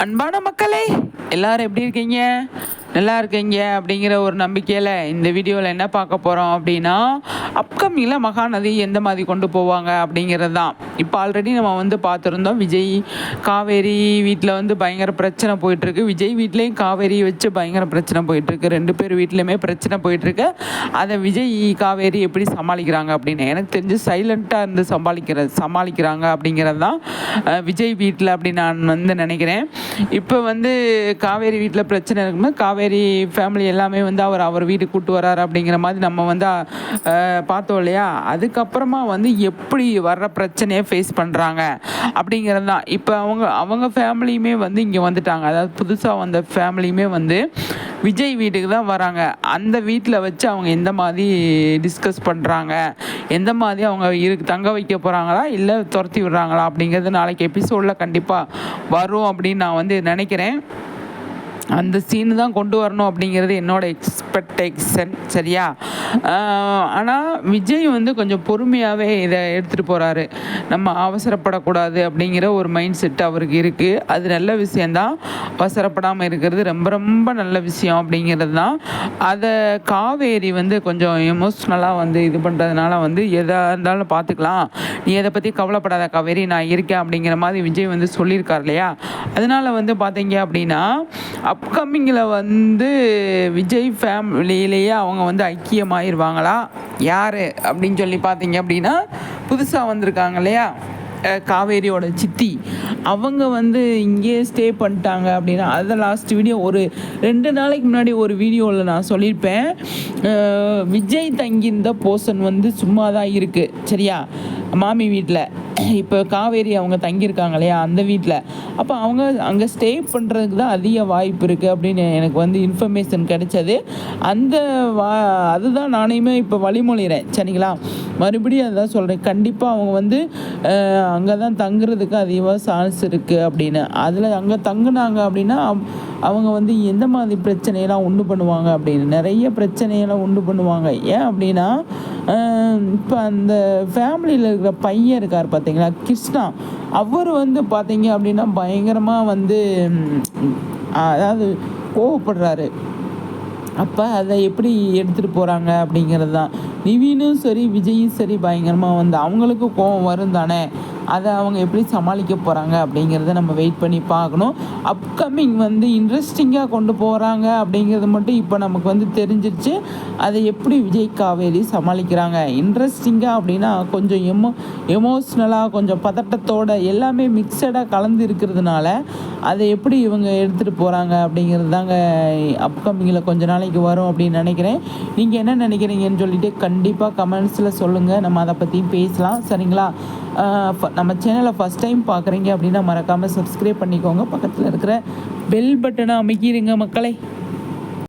அன்பான மக்களே எல்லாரும் எப்படி இருக்கீங்க? நல்லா இருக்கீங்க அப்படிங்கிற ஒரு நம்பிக்கையில் இந்த வீடியோவில் என்ன பார்க்க போகிறோம் அப்படின்னா அப்கமிங்கில் மகாநதி எந்த மாதிரி கொண்டு போவாங்க அப்படிங்கிறது தான். இப்போ ஆல்ரெடி நம்ம வந்து பார்த்துருந்தோம் விஜய் காவேரி வீட்டில் வந்து பயங்கர பிரச்சனை போயிட்டுருக்கு. விஜய் வீட்லேயும் காவேரி வச்சு பயங்கர பிரச்சனை போயிட்டுருக்கு. ரெண்டு பேர் வீட்லேயுமே பிரச்சனை போயிட்டுருக்கு. அதை விஜய் காவேரி எப்படி சமாளிக்கிறாங்க அப்படின்னு எனக்கு தெரிஞ்சு சைலண்ட்டாக இருந்து சமாளிக்கிற சமாளிக்கிறாங்க அப்படிங்கிறது தான் விஜய் வீட்டில் அப்படி நான் வந்து நினைக்கிறேன். இப்போ வந்து காவேரி வீட்டில் பிரச்சனை இருக்கும்போது காவேரி ஃபேமிலி எல்லாமே வந்து அவர் அவர் வீட்டுக்கு கூப்பிட்டு வராரு அப்படிங்கிற மாதிரி நம்ம வந்து பார்த்தோம் இல்லையா? அதுக்கப்புறமா வந்து எப்படி வர்ற பிரச்சனையை ஃபேஸ் பண்ணுறாங்க அப்படிங்கிறது தான். இப்போ அவங்க அவங்க ஃபேமிலியுமே வந்து இங்கே வந்துட்டாங்க. அதாவது புதுசாக வந்த ஃபேமிலியுமே வந்து விஜய் வீட்டுக்கு தான் வராங்க. அந்த வீட்டில் வச்சு அவங்க எந்த மாதிரி டிஸ்கஸ் பண்ணுறாங்க எந்த மாதிரி அவங்க இருக்கு தங்க வைக்க போகிறாங்களா இல்லை துரத்தி விடுறாங்களா? அப்படிங்கிறது நாளைக்கு எபிசோடில் கண்டிப்பாக வரும் அப்படின்னு நான் வந்து நினைக்கிறேன். அந்த சீனு தான் கொண்டு வரணும் அப்படிங்கிறது என்னோட எக்ஸ்பெக்டேஷன் சரியா? ஆனால் விஜய் வந்து கொஞ்சம் பொறுமையாகவே இதை எடுத்துகிட்டு போகிறாரு நம்ம அவசரப்படக்கூடாது அப்படிங்கிற ஒரு மைண்ட் செட் அவருக்கு இருக்குது அது நல்ல விஷயந்தான் அவசரப்படாமல் இருக்கிறது ரொம்ப ரொம்ப நல்ல விஷயம் அப்படிங்கிறது தான். அதை காவேரி வந்து கொஞ்சம் எமோஷ்னலாக வந்து இது பண்ணுறதுனால வந்து எதாக இருந்தாலும் பார்த்துக்கலாம். நீ எதை பற்றி கவலைப்படாத காவேரி நான் இருக்கேன் அப்படிங்கிற மாதிரி விஜய் வந்து சொல்லியிருக்கார் இல்லையா? அதனால வந்து பார்த்தீங்க அப்படின்னா அப்கமிங்கில் வந்து விஜய் ஃபேமிலியிலேயே அவங்க வந்து ஆயிடுவாங்களா யார்? அப்படின்னு சொல்லி பார்த்தீங்க அப்படின்னா புதுசாக வந்திருக்காங்க இல்லையா? காவேரியோட சித்தி. அவங்க வந்து இங்கேயே ஸ்டே பண்ணிட்டாங்க அப்படின்னா அதை லாஸ்ட் வீடியோ ஒரு ரெண்டு நாளைக்கு முன்னாடி ஒரு வீடியோவில் நான் சொல்லியிருப்பேன். விஜய் தங்கியிருந்த போர்ஷன் வந்து சும்மா தான் இருக்குது சரியா? மாமி வீட்டில் இப்போ காவேரி அவங்க தங்கியிருக்காங்க இல்லையா அந்த வீட்டில் அப்போ அவங்க அங்கே ஸ்டே பண்ணுறதுக்கு தான் அதிக வாய்ப்பு இருக்குது அப்படின்னு எனக்கு வந்து இன்ஃபர்மேஷன் கிடைச்சது. அந்த வா அதுதான் நானையுமே இப்போ வழிமொழிகிறேன் சரிங்களா? மறுபடியும் அதான் சொல்கிறேன் கண்டிப்பாக அவங்க வந்து அங்கே தான் தங்குறதுக்கு அதிகமாக சான்ஸ் இருக்குது அப்படின்னு. அதில் அங்கே தங்குனாங்க அப்படின்னா அவங்க வந்து எந்த மாதிரி பிரச்சனையெல்லாம் உண்டு பண்ணுவாங்க அப்படின்னு. நிறைய பிரச்சனையெல்லாம் உண்டு பண்ணுவாங்க. ஏன் அப்படின்னா இப்போ அந்த ஃபேமிலியில் இருக்கிற பையன் இருக்கார் பார்த்தீங்களா கிருஷ்ணா. அவர் வந்து பார்த்தீங்க அப்படின்னா பயங்கரமாக வந்து அதாவது கோவப்படுறாரு. அப்போ அதை எப்படி எடுத்துகிட்டு போகிறாங்க அப்படிங்கிறது தான் நிவினும் சரி விஜயும் சரி பயங்கரமாக வந்து அவங்களுக்கும் கோவம் வரும் தானே? அதை அவங்க எப்படி சமாளிக்க போகிறாங்க அப்படிங்கிறத நம்ம வெயிட் பண்ணி பார்க்கணும். அப்கமிங் வந்து இன்ட்ரெஸ்டிங்காக கொண்டு போகிறாங்க அப்படிங்கிறது மட்டும் இப்போ நமக்கு வந்து தெரிஞ்சிருச்சு. அதை எப்படி விஜய் காவேரி சமாளிக்கிறாங்க? இன்ட்ரெஸ்டிங்காக அப்படின்னா கொஞ்சம் எமோ எமோஷ்னலாக கொஞ்சம் பதட்டத்தோட எல்லாமே மிக்சடாக கலந்து இருக்கிறதுனால அதை எப்படி இவங்க எடுத்துகிட்டு போகிறாங்க அப்படிங்கிறது தாங்க அப்கமிங்கில் கொஞ்ச நாளைக்கு வரும் அப்படின்னு நினைக்கிறேன். நீங்கள் என்ன நினைக்கிறீங்கன்னு சொல்லிட்டு கண்டிப்பாக கமெண்ட்ஸில் சொல்லுங்கள் நம்ம அதை பற்றியும் பேசலாம். சரிங்களா? நம்ம சேனலை ஃபஸ்ட் டைம் பார்க்குறீங்க அப்படின்னா மறக்காமல் சப்ஸ்கிரைப் பண்ணிக்கோங்க. பக்கத்தில் இருக்கிற பெல் பட்டனை அமைக்கிடுங்க மக்களை.